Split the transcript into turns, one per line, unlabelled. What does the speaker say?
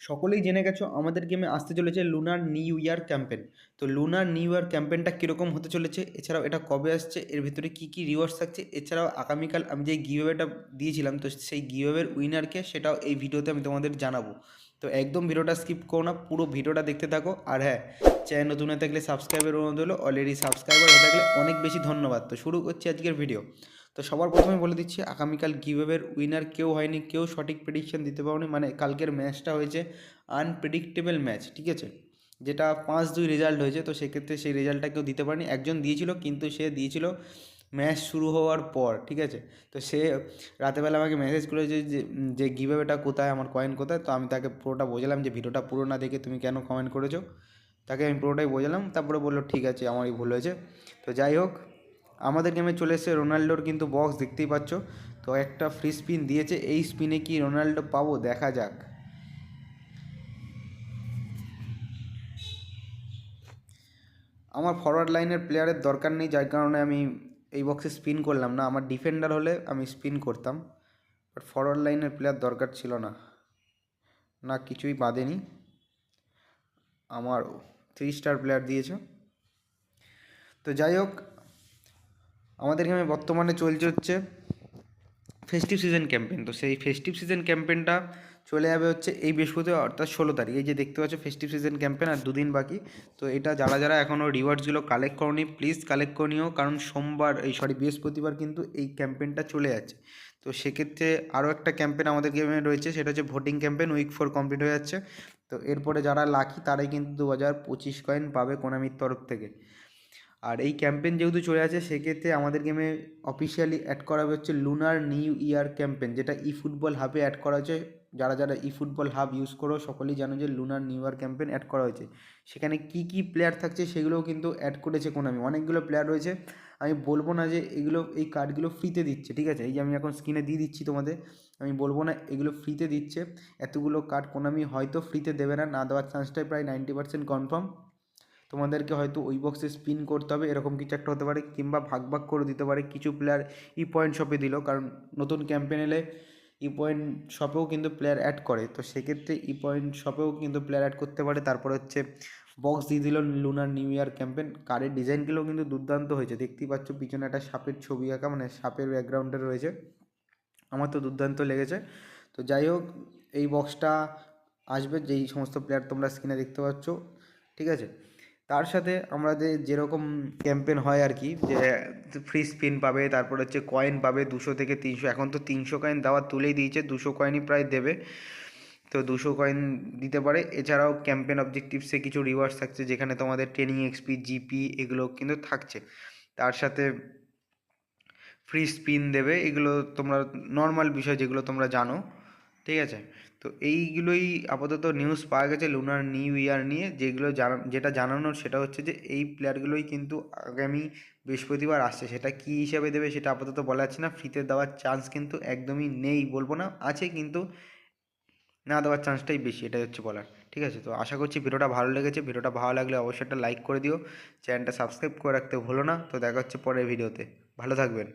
সকলেই জেনে গেছো, আমাদের গেমে আসতে চলেছে লুনার নিউ ইয়ার ক্যাম্পেন তো লুনার নিউ ইয়ার ক্যাম্পেনটা কীরকম হতে চলেছে, এছাড়াও এটা কবে আসছে, এর ভিতরে কী কী রিওয়ার্ডস থাকছে, এছাড়াও আগামীকাল আমি যে গিভওয়েটা দিয়েছিলাম, তো সেই গিভওয়ের উইনারকে সেটাও এই ভিডিওতে আমি তোমাদের জানাব। তো একদম ভিডিওটা স্কিপ করো না, পুরো ভিডিওটা দেখতে থাকো। আর হ্যাঁ চ্যানেল নতুন হয়ে থাকলে সাবস্ক্রাইবের অনুরোধ হলো অলরেডি সাবস্ক্রাইবার হয়ে থাকলে অনেক বেশি ধন্যবাদ। তো শুরু করছি আজকের ভিডিও তো সবার প্রথমে বলে দিচ্ছি, আগামীকাল গিভওয়ের উইনার কেউ হয়নি, কেউ সঠিক প্রেডিকশন দিতে পারেনি মানে কালকের ম্যাচটা হয়েছে আনপ্রেডিক্টেবল ম্যাচ ঠিক আছে? যেটা পাঁচ দুই রেজাল্ট হয়েছে, তো সেক্ষেত্রে সেই রেজাল্টটা কেউ দিতে পারেনি, একজন দিয়েছিল, কিন্তু সে দিয়েছিল ম্যাচ শুরু হওয়ার পর, ঠিক আছে? তো সে রাতেবেলা আমাকে মেসেজ করেছে যে যে গিভওয়েটা কোথায়, আমার কয়েন কোথায়, তো আমি তাকে পুরোটা বোঝালাম যে ভিডিওটা পুরো না দেখে তুমি কেন কমেন্ট করেছ? তাকে আমি পুরোটাই বোঝালাম, তারপরে বলল, ঠিক আছে, আমারই ভুল হয়েছে। তো যাই হোক আমাদের গেমে চলে এসেছে রোনাল্ডোর কিন্তু বক্স দেখতেই পাচ্ছ। তো একটা ফ্রি স্পিন দিয়েছে, এই স্পিনে কি রোনাল্ডো পাবো? দেখা যাক। আমার ফরওয়ার্ড লাইনের প্লেয়ারের দরকার নেই, যার কারণে আমি এই বক্সে স্পিন করলাম না। আমার ডিফেন্ডার হলে আমি স্পিন করতাম বাট ফরওয়ার্ড লাইনের প্লেয়ার দরকার ছিল না। না, কিছুই বাঁধেনি আমার থ্রি স্টার প্লেয়ার দিয়েছে। তো যাই হোক আমাদের এখানে বর্তমানে চলছে হচ্ছে ফেস্টিভ সিজন ক্যাম্পেন তো সেই ফেস্টিভ সিজন ক্যাম্পেনটা চলে যাবে হচ্ছে এই বৃহস্পতিবার, অর্থাৎ ষোলো তারিখ। এই যে দেখতে পাচ্ছ ফেস্টিভ সিজন ক্যাম্পেন আর দুদিন বাকি। তো এটা যারা যারা এখনও রিওয়ার্ডসগুলো কালেক্ট করনি প্লিজ কালেক্ট করে নিও। কারণ সোমবার, এই সরি বৃহস্পতিবার কিন্তু এই ক্যাম্পেনটা চলে যাচ্ছে। তো সেক্ষেত্রে আরও একটা ক্যাম্পেন আমাদের গেমে রয়েছে, সেটা হচ্ছে voting campaign week four complete হয়ে যাচ্ছে। তো এরপরে যারা লাকি তারাই কিন্তু দু হাজার পঁচিশ কয়েন পাবে কোনামির তরফ থেকে। আর এই ক্যাম্পেন যেহেতু চলে আছে, সেক্ষেত্রে আমাদের গেমে অফিসিয়ালি অ্যাড করা হচ্ছে লুনার নিউ ইয়ার ক্যাম্পেন যেটা ই ফুটবল হাবে অ্যাড করা হয়েছে। যারা যারা ই ফুটবল হাব ইউজ করো, সকলেই জানো যে lunar new year campaign add করা হয়েছে। সেখানে কি কি প্লেয়ার থাকছে সেগুলোও কিন্তু অ্যাড করেছে কোনামি অনেকগুলো প্লেয়ার রয়েছে। আমি বলব না যে এগুলো, এই কার্ডগুলো ফ্রিতে দিচ্ছে, ঠিক আছে? এই যে আমি এখন স্ক্রিনে দিয়ে দিচ্ছি তোমাদের। আমি বলব না এগুলো ফ্রিতে দিচ্ছে। এতগুলো কার্ড কোনামি হয়তো ফ্রিতে দেবে না। না দেওয়ার চান্সটাই প্রায় নাইনটি পার্সেন্ট কনফার্ম তোমাদেরকে হয়তো ওই বক্সে স্পিন করতে হবে, এরকম কিছু একটা হতে পারে, কিংবা ভাগ ভাগ করে দিতে পারে। কিছু প্লেয়ার ই পয়েন্ট শপে দিল, কারণ নতুন ক্যাম্পেন এলে ই পয়েন্ট শপেও কিন্তু প্লেয়ার অ্যাড করে। তো সেক্ষেত্রে ই পয়েন্ট শপেও কিন্তু প্লেয়ার অ্যাড করতে পারে। তারপরে হচ্ছে বক্স দিয়ে দিল লুনার নিউ ইয়ার ক্যাম্পেন কারের ডিজাইনগুলোও কিন্তু দুর্দান্ত হয়েছে। দেখতেই পাচ্ছ, পিছনে একটা সাপের ছবি আঁকা মানে সাপের ব্যাকগ্রাউন্ডে রয়েছে। আমার তো দুর্দান্ত লেগেছে। তো যাই হোক, এই বক্সটা আসবে, যেই সমস্ত প্লেয়ার তোমরা স্ক্রিনে দেখতে পাচ্ছ। ঠিক আছে? তার সাথে আমাদের যেরকম ক্যাম্পেন হয় আর কি, যে ফ্রি স্পিন পাবে, তারপর হচ্ছে কয়েন পাবে দুশো থেকে তিনশো, এখন তো তিনশো কয়েন দেওয়া তুলেই দিয়েছে, দুশো কয়েনই প্রায় দেবে। তো দুশো কয়েন দিতে পারে। এছাড়াও ক্যাম্পেন অবজেক্টিভসে কিছু রিওয়ার্ডস থাকছে, যেখানে তোমাদের ট্রেনিং এক্সপি জিপি এগুলো কিন্তু থাকছে। তার সাথে ফ্রি স্পিন দেবে, এগুলো তোমরা নর্মাল বিষয় যেগুলো তোমরা জানো। ঠিক আছে? তো এইগুলোই আপাতত নিউজ পাওয়া গেছে লুনার নিউ ইয়ার নিয়ে। যেগুলো জানা, যেটা জানানোর সেটা হচ্ছে যে, এই প্লেয়ারগুলোই কিন্তু আগামী বৃহস্পতিবার আসছে। সেটা কী হিসাবে দেবে সেটা আপাতত বলা যাচ্ছে না। ফ্রিতে দেওয়ার চান্স কিন্তু একদমই নেই বলব না। আছে কিন্তু না দেওয়ার চান্সটাই বেশি, এটাই হচ্ছে বলার। ঠিক আছে? তো আশা করছি ভিডিওটা ভালো লেগেছে। ভিডিওটা ভালো লাগলে অবশ্যই একটা লাইক করে দিও। চ্যানেলটা সাবস্ক্রাইব করে রাখতে ভুলো না। তো দেখা হচ্ছে পরের ভিডিওতে। ভালো থাকবেন।